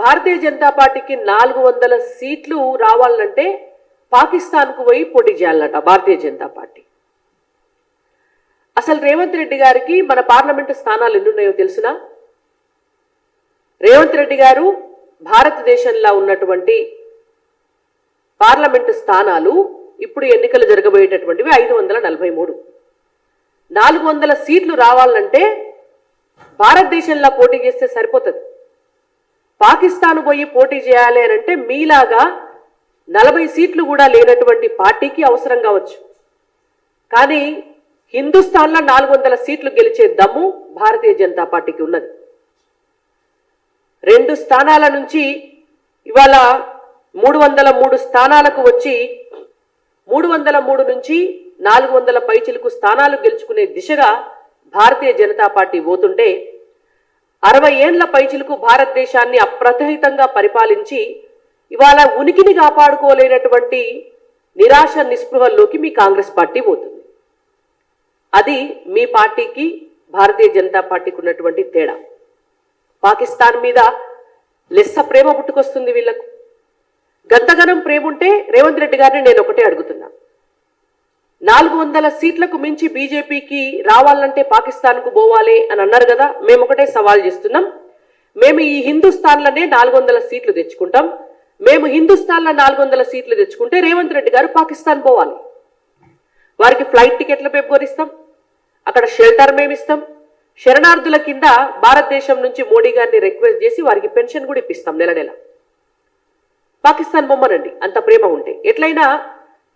భారతీయ జనతా పార్టీకి నాలుగు వందల సీట్లు రావాలంటే పాకిస్తాన్కు పోయి పోటీ చేయాలన్నట భారతీయ జనతా పార్టీ. అసలు రేవంత్ రెడ్డి గారికి మన పార్లమెంటు స్థానాలు ఎన్నున్నాయో తెలుసునా? రేవంత్ రెడ్డి గారు భారతదేశంలో ఉన్నటువంటి పార్లమెంటు స్థానాలు ఇప్పుడు ఎన్నికలు జరగబోయేటటువంటివి ఐదు వందల నలభై మూడు. నాలుగు వందల సీట్లు రావాలంటే భారతదేశంలో పోటీ చేస్తే సరిపోతుంది. పాకిస్తాన్ పోయి పోటీ చేయాలి అని అంటే మీలాగా నలభై సీట్లు కూడా లేనటువంటి పార్టీకి అవసరం కావచ్చు. కానీ హిందుస్థాన్లో నాలుగు వందల సీట్లు గెలిచే దమ్ము భారతీయ జనతా పార్టీకి ఉన్నది. రెండు స్థానాల నుంచి ఇవాళ మూడు వందల మూడు స్థానాలకు వచ్చి మూడు వందల మూడు నుంచి నాలుగు వందల పైచిలకు స్థానాలు గెలుచుకునే దిశగా భారతీయ జనతా పార్టీ పోతుంటే అరవై ఏండ్ల పైచిలకు భారతదేశాన్ని అప్రతిహితంగా పరిపాలించి ఇవాళ ఉనికిని కాపాడుకోలేనటువంటి నిరాశ నిస్పృహల్లోకి మీ కాంగ్రెస్ పార్టీ పోతుంది. అది మీ పార్టీకి భారతీయ జనతా పార్టీకి ఉన్నటువంటి తేడా. పాకిస్తాన్ మీద లెస్స ప్రేమ పుట్టుకొస్తుంది వీళ్ళకు. గంతగనం ప్రేమ ఉంటే రేవంత్ రెడ్డి గారిని నేను ఒకటే అడుగుతున్నా. నాలుగు వందల సీట్లకు మించి బీజేపీకి రావాలంటే పాకిస్తాన్కు పోవాలి అని అన్నారు కదా మేము ఒకటే సవాల్ చేస్తున్నాం. మేము ఈ హిందుస్థాన్లనే నాలుగు వందల సీట్లు తెచ్చుకుంటాం. మేము హిందుస్థాన్లో నాలుగు వందల సీట్లు తెచ్చుకుంటే రేవంత్ రెడ్డి గారు పాకిస్తాన్ పోవాలి. వారికి ఫ్లైట్ టికెట్లు పెంపొరిస్తాం అక్కడ షెల్టర్ మేము ఇస్తాం శరణార్థుల కింద భారతదేశం నుంచి మోడీ గారిని రిక్వెస్ట్ చేసి వారికి పెన్షన్ కూడా ఇప్పిస్తాం నెల నెల. పాకిస్తాన్ బొమ్మనండి అంత ప్రేమ ఉంటే. ఎట్లయినా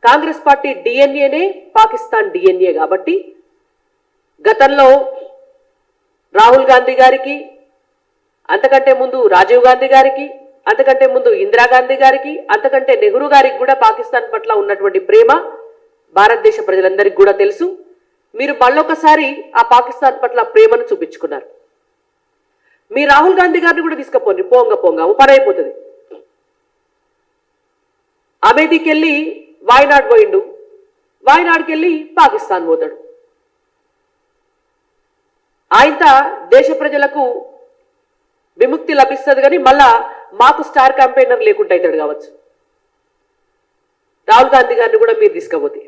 కాంగ్రెస్ పార్టీ డిఎన్ఏనే పాకిస్తాన్ డిఎన్ఏ కాబట్టి గతంలో రాహుల్ గాంధీ గారికి అంతకంటే ముందు రాజీవ్ గాంధీ గారికి అంతకంటే ముందు ఇందిరాగాంధీ గారికి అంతకంటే నెహ్రూ గారికి కూడా పాకిస్తాన్ పట్ల ఉన్నటువంటి ప్రేమ భారతదేశ ప్రజలందరికీ కూడా తెలుసు. మీరు మళ్ళొకసారి ఆ పాకిస్తాన్ పట్ల ప్రేమను చూపించుకున్నారు. మీ రాహుల్ గాంధీ గారిని కూడా తీసుకుపోండి. పోంగ పోంగ ఓ పని అయిపోతుంది అమేథీకి వెళ్ళి వాయనాడ్ పోయిండు. వాయనాడ్కి వెళ్ళి పాకిస్తాన్ పోతాడు. ఆయన దేశ ప్రజలకు విముక్తి లభిస్తుంది కానీ మళ్ళా మాకు స్టార్ క్యాంపెయినర్ లేకుండా అవుతాడు కావచ్చు. రాహుల్ గాంధీ గారిని కూడా మీరు తీసుకపోతే.